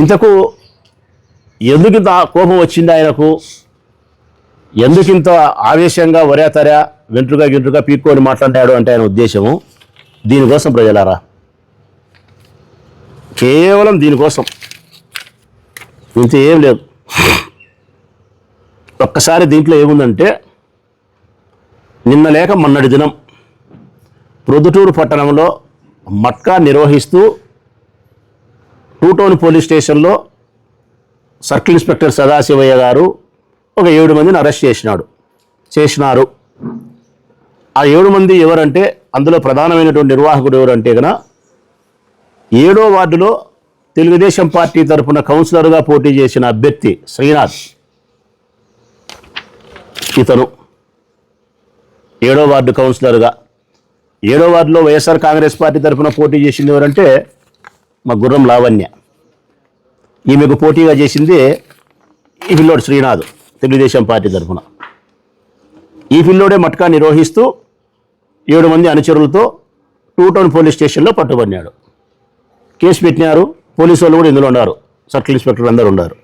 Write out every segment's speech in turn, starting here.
ఇంతకు ఎందుకింత కోపం వచ్చింది ఆయనకు? ఎందుకింత ఆవేశంగా ఒరేతరా వెంట్రుగా గింట్రుగా పీక్కొని మాట్లాడాడు అంటే ఆయన ఉద్దేశము? దీనికోసం ప్రజలారా. కేవలం దీనికోసం. ఇంత ఏం లేదు. ఒక్కసారి దీంట్లో ఏముందంటే నిన్న లేక మొన్నటి దినం ప్రొద్దుటూరు పట్టణంలో మట్కా నిర్వహిస్తూ టూ టౌన్ పోలీస్ స్టేషన్లో సర్కిల్ ఇన్స్పెక్టర్ సదాశివయ్య గారు ఒక ఏడు మందిని అరెస్ట్ చేసినాడు. చేసినారు. ఆ ఏడు మంది ఎవరంటే అందులో ప్రధానమైనటువంటి నిర్వాహకుడు ఎవరంటే కనుక ఏడో వార్డులో తెలుగుదేశం పార్టీ తరఫున కౌన్సిలర్గా పోటీ చేసిన అభ్యర్థి శ్రీనాథ్. ఇతను ఏడో వార్డు కౌన్సిలర్గా. ఏడో వార్డులో వైఎస్ఆర్ కాంగ్రెస్ పార్టీ తరఫున పోటీ చేసింది ఎవరంటే మా గుర్రం లావణ్య. ఈమెకు పోటీగా చేసింది ఈ పిల్లోడు శ్రీనాథ్ తెలుగుదేశం పార్టీ తరఫున. ఈ పిల్లోడే మట్కా నిర్వహిస్తూ ఏడు మంది అనుచరులతో టూ టౌన్ పోలీస్ స్టేషన్లో పట్టుబడినాడు. కేసు పెట్టినారు పోలీసు వాళ్ళు కూడా ఇందులో ఉన్నారు సర్కిల్ ఇన్స్పెక్టర్ అందరు ఉన్నారు.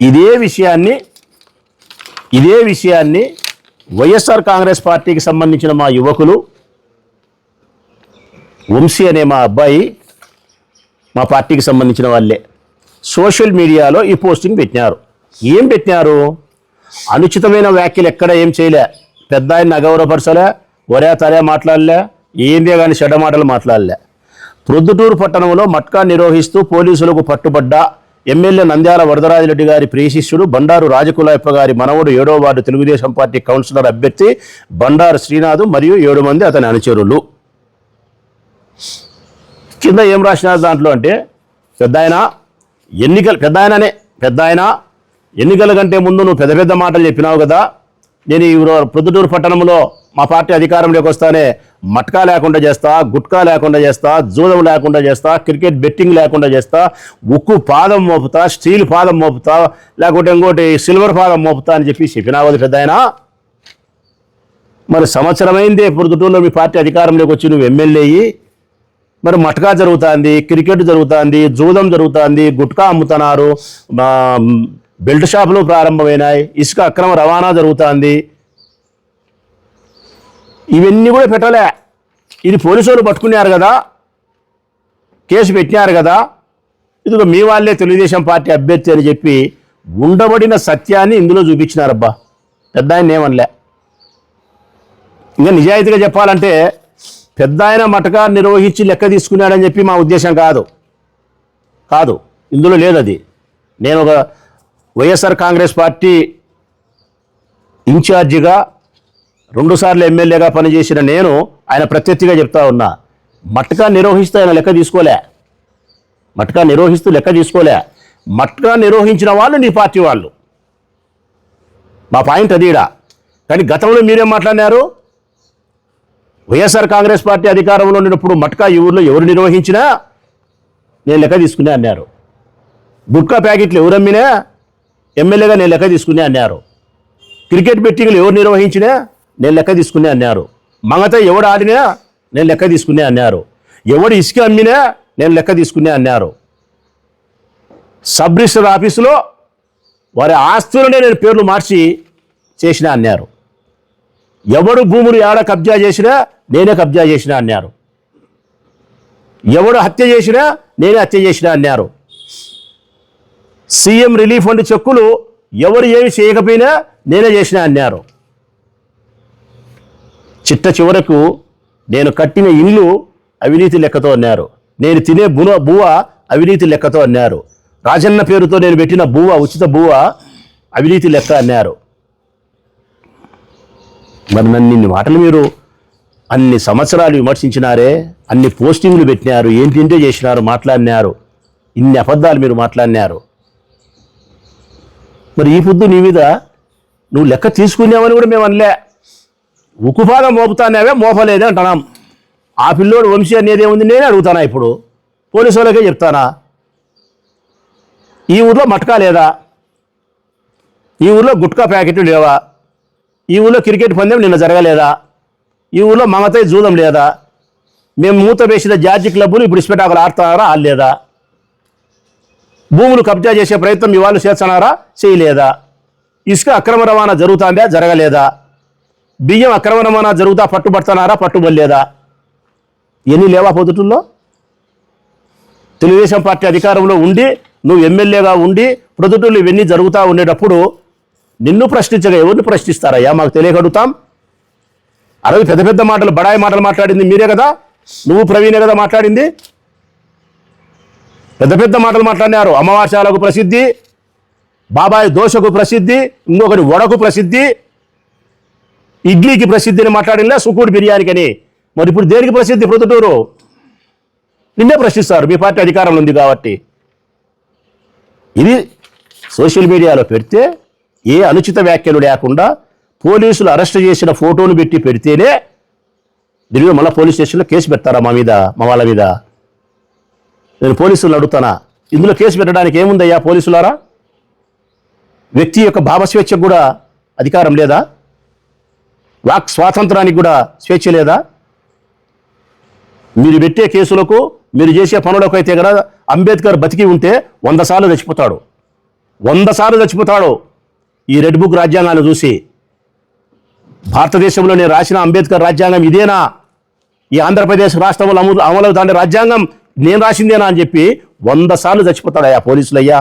ఇదే విషయాన్ని ఇదే విషయాన్ని వైఎస్ఆర్ కాంగ్రెస్ పార్టీకి సంబంధించిన మా యువకులు వంశీ అనే మా అబ్బాయి మా పార్టీకి సంబంధించిన వాళ్ళే. సోషల్ మీడియాలో ఈ పోస్టింగ్ పెట్టినారు. ఏం పెట్టినారు? అనుచితమైన వ్యాఖ్యలు ఎక్కడ ఏం చేయలే. పెద్ద ఆయన అగౌరవపరచలే ఒరే తరే మాట్లాడలే ఏందే కానీ చెడ్డ మాటలు మాట్లాడలే. ప్రొద్దుటూరు పట్టణంలో మట్కా నిర్వహిస్తూ పోలీసులకు పట్టుబడ్డ ఎమ్మెల్యే నంద్యాల వరదరాజిరెడ్డి గారి ప్రియశిష్యుడు బండారు రాజకులాయప్ప గారి మనవడు ఏడో వార్డు తెలుగుదేశం పార్టీ కౌన్సిలర్ అభ్యర్థి బండారు శ్రీనాథ్ మరియు ఏడు మంది అతని అనుచరులు. కింద ఏం రాసిన దాంట్లో అంటే పెద్ద ఆయన ఎన్నికలు పెద్ద ఆయననే పెద్ద ఆయన ఎన్నికల కంటే ముందు నువ్వు పెద్ద పెద్ద మాటలు చెప్పినావు కదా. నేను ఈ ప్రొద్దుటూరు పట్టణంలో మా పార్టీ అధికారంలోకి వస్తానే మట్కా లేకుండా చేస్తా గుట్కా లేకుండా చేస్తా జూదం లేకుండా చేస్తా క్రికెట్ బెట్టింగ్ లేకుండా చేస్తా ఉక్కు పాదం మోపుతా స్టీల్ పాదం మోపుతా లేకుంటే ఇంకోటి సిల్వర్ పాదం మోపుతా అని చెప్పి చెప్పినావు కదా పెద్ద ఆయన. మరి సంవత్సరమైందే పొద్దుటూరులో మీ పార్టీ అధికారంలోకి వచ్చి నువ్వు ఎమ్మెల్యే అయ్యి మరి మటకా జరుగుతుంది క్రికెట్ జరుగుతుంది జూదం జరుగుతుంది గుట్కా అమ్ముతున్నారు మా, బెల్ట్ షాపులు ప్రారంభమైనాయి ఇసుక అక్రమ రవాణా జరుగుతుంది. ఇవన్నీ కూడా పెట్టలే. ఇది పోలీసు వాళ్ళు పట్టుకున్నారు కదా కేసు పెట్టినారు కదా. ఇదిగో మీ వాళ్ళే తెలుగుదేశం పార్టీ అభ్యర్థి అని చెప్పి ఉండబడిన సత్యాన్ని ఇందులో చూపించినారబ్బా. పెద్ద ఆయన ఏమనలే. ఇంకా నిజాయితీగా చెప్పాలంటే పెద్ద ఆయన మటకా నిర్వహించి లెక్క తీసుకున్నాడని చెప్పి మా ఉద్దేశం కాదు. కాదు. ఇందులో లేదు అది నేను ఒక వైఎస్ఆర్ కాంగ్రెస్ పార్టీ ఇన్ఛార్జిగా రెండుసార్లు ఎమ్మెల్యేగా పనిచేసిన నేను ఆయన ప్రత్యర్థిగా చెప్తా ఉన్నా. మట్కా నిర్వహిస్తూ ఆయన లెక్క తీసుకోలే. మట్కా నిర్వహిస్తూ లెక్క తీసుకోలే. మట్కా నిర్వహించిన వాళ్ళు నీ పార్టీ వాళ్ళు. మా పాయింట్ అదిడా కానీ గతంలో మీరేం మాట్లాడినారు? వైఎస్ఆర్ కాంగ్రెస్ పార్టీ అధికారంలో ఉన్నప్పుడు మట్కా ఈ ఊర్లో ఎవరు నిర్వహించినా నేను లెక్క తీసుకునే అన్నారు. గుట్కా ప్యాకెట్లు ఎవరు అమ్మినా ఎమ్మెల్యేగా నేను లెక్క తీసుకునే అన్నారు. క్రికెట్ బెట్టింగ్లు ఎవరు నిర్వహించినా నేను లెక్క తీసుకునే అన్నారు. మంగత ఎవడు ఆడినా నేను లెక్క తీసుకునే అన్నారు. ఎవడు ఇసుక అమ్మినా నేను లెక్క తీసుకునే అన్నారు. సబ్ రిజిస్టర్ ఆఫీసులో వారి ఆస్తులనే నేను పేర్లు మార్చి చేసిన అన్నారు. ఎవడు భూములు ఏడ కబ్జా చేసినా నేనే కబ్జా చేసినా అన్నారు. ఎవడు హత్య చేసినా నేనే హత్య చేసినా అన్నారు. సీఎం రిలీఫ్ ఫండ్ చెక్కులు ఎవరు ఏమి చేయకపోయినా నేనే చేసినా అన్నారు. చిట్ట చివరకు నేను కట్టిన ఇల్లు అవినీతి లెక్కతో అన్నారు. నేను తినే బున బువ అవినీతి లెక్కతో అన్నారు. రాజన్న పేరుతో నేను పెట్టిన బువ ఉచిత బువ అవినీతి లెక్క అన్నారు. మరి నన్ను ఇన్ని మాటలు మీరు అన్ని సంవత్సరాలు విమర్శించినారే అన్ని పోస్టింగ్లు పెట్టినారు ఏంటింటే చేసినారు మాట్లాడినారు ఇన్ని అబద్ధాలు మీరు మాట్లాడినారు. మరి ఈ పొద్దు నీ మీద నువ్వు లెక్క తీసుకున్నావని కూడా మేము అనలే. ఉక్కుపాగా మోపుతానేవే మోపలేదే అంటున్నాం. ఆ పిల్లోడు వంశీ అనేది ఏముంది? నేనే అడుగుతానా ఇప్పుడు? పోలీసు వాళ్ళకే చెప్తానా? ఈ ఊర్లో మటకా లేదా? ఈ ఊర్లో గుట్కా ప్యాకెట్లు లేవా? ఈ ఊళ్ళో క్రికెట్ పందెం నిన్న జరగలేదా? ఈ ఊళ్ళో మమతై జూదం లేదా? మేము మూత వేసిన జార్జి క్లబ్బులు ఇప్పుడు ఇస్పెటాకులు ఆడుతున్నారా ఆడలేదా? భూములు కబ్జా చేసే ప్రయత్నం మీ వాళ్ళు చేస్తున్నారా చేయలేదా? ఇసుక అక్రమ రవాణా జరుగుతుందా జరగలేదా? బియ్యం అక్రమ రవాణా జరుగుతా పట్టుబడుతున్నారా పట్టుబడలేదా? ఎన్ని లేవా పొద్దుటూల్లో తెలుగుదేశం పార్టీ అధికారంలో ఉండి నువ్వు ఎమ్మెల్యేగా ఉండి ప్రొద్దుటూళ్ళు ఇవన్నీ జరుగుతూ ఉండేటప్పుడు నిన్ను ప్రశ్నించగా ఎవరిని ప్రశ్నిస్తారయ్యా? మాకు తెలియగడుగుతాం అరవి పెద్ద పెద్ద మాటలు బడాయి మాటలు మాట్లాడింది మీరే కదా? నువ్వు ప్రవీణే కదా మాట్లాడింది? పెద్ద పెద్ద మాటలు మాట్లాడినారు. అమావాస్యాలకు ప్రసిద్ధి బాబాయ్ దోశకు ప్రసిద్ధి ఇంకొకటి వడకు ప్రసిద్ధి ఇడ్లీకి ప్రసిద్ధి అని మాట్లాడినా సుకూడు బిర్యానీకని. మరి ఇప్పుడు దేనికి ప్రసిద్ధి ప్రొద్దుటూరు? నిన్నే ప్రశ్నిస్తారు. మీ పార్టీ అధికారంలో ఉంది కాబట్టి. ఇది సోషల్ మీడియాలో పెడితే ఏ అనుచిత వ్యాఖ్యలు లేకుండా పోలీసులు అరెస్ట్ చేసిన ఫోటోను పెట్టి పెడితేనే దీనిలో మళ్ళీ పోలీస్ స్టేషన్లో కేసు పెడతారా మా మీద మా వాళ్ళ మీద? నేను పోలీసులను అడుగుతానా? ఇందులో కేసు పెట్టడానికి ఏముందయ్యా పోలీసులారా? వ్యక్తి యొక్క భావస్వేచ్ఛకు కూడా అధికారం లేదా? వాక్ స్వాతంత్రానికి కూడా స్వేచ్ఛ లేదా? మీరు పెట్టే కేసులకు మీరు చేసే పనులకు అయితే కదా అంబేద్కర్ బతికి ఉంటే వంద సార్లు చచ్చిపోతాడు. వంద సార్లు చచ్చిపోతాడు. ఈ రెడ్ బుక్ రాజ్యాంగాన్ని చూసి భారతదేశంలో నేను రాసిన అంబేద్కర్ రాజ్యాంగం ఇదేనా? ఈ ఆంధ్రప్రదేశ్ రాష్ట్రంలో అమలు అమలవుతాండే రాజ్యాంగం నేను రాసిందేనా అని చెప్పి వంద సార్లు చచ్చిపోతాడయ్యా పోలీసులు అయ్యా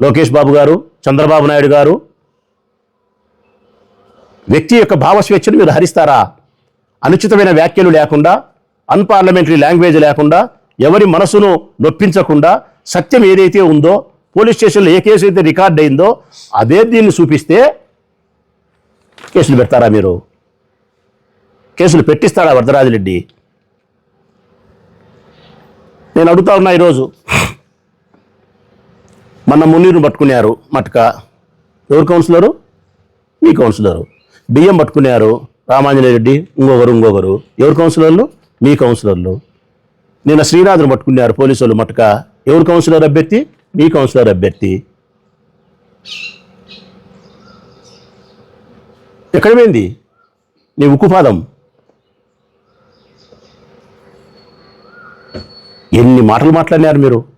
లోకేష్ బాబు గారు చంద్రబాబు నాయుడు గారు వ్యక్తి యొక్క భావస్వేచ్ఛను మీరు హరిస్తారా? అనుచితమైన వ్యాఖ్యలు లేకుండా అన్పార్లమెంటరీ లాంగ్వేజ్ లేకుండా ఎవరి మనసును నొప్పించకుండా సత్యం ఏదైతే ఉందో పోలీస్ స్టేషన్లో ఏ కేసు అయితే రికార్డ్ అయిందో అదే దీన్ని చూపిస్తే కేసులు పెడతారా మీరు? కేసులు పెట్టిస్తాడా వరదరాజిరెడ్డి? నేను అడుగుతా ఉన్నా ఈరోజు. మన మున్నీరును పట్టుకున్నారు మట్క. ఎవరు కౌన్సిలరు? మీ కౌన్సిలరు. బియ్యం పట్టుకున్నారు రామాంజనేయ రెడ్డి ఇంకొకరు ఇంకొకరు. ఎవరు కౌన్సిలర్లు? మీ కౌన్సిలర్లు. నిన్న శ్రీనాథుని పట్టుకున్నారు పోలీసు వాళ్ళు ఎవరు కౌన్సిలర్ అభ్యర్థి? మీ కౌన్సిలర్ అభ్యర్థి. ఎక్కడ పోయింది నీ ఉక్కుపాదం ఎన్ని మాటలు మాట్లాడినారు మీరు?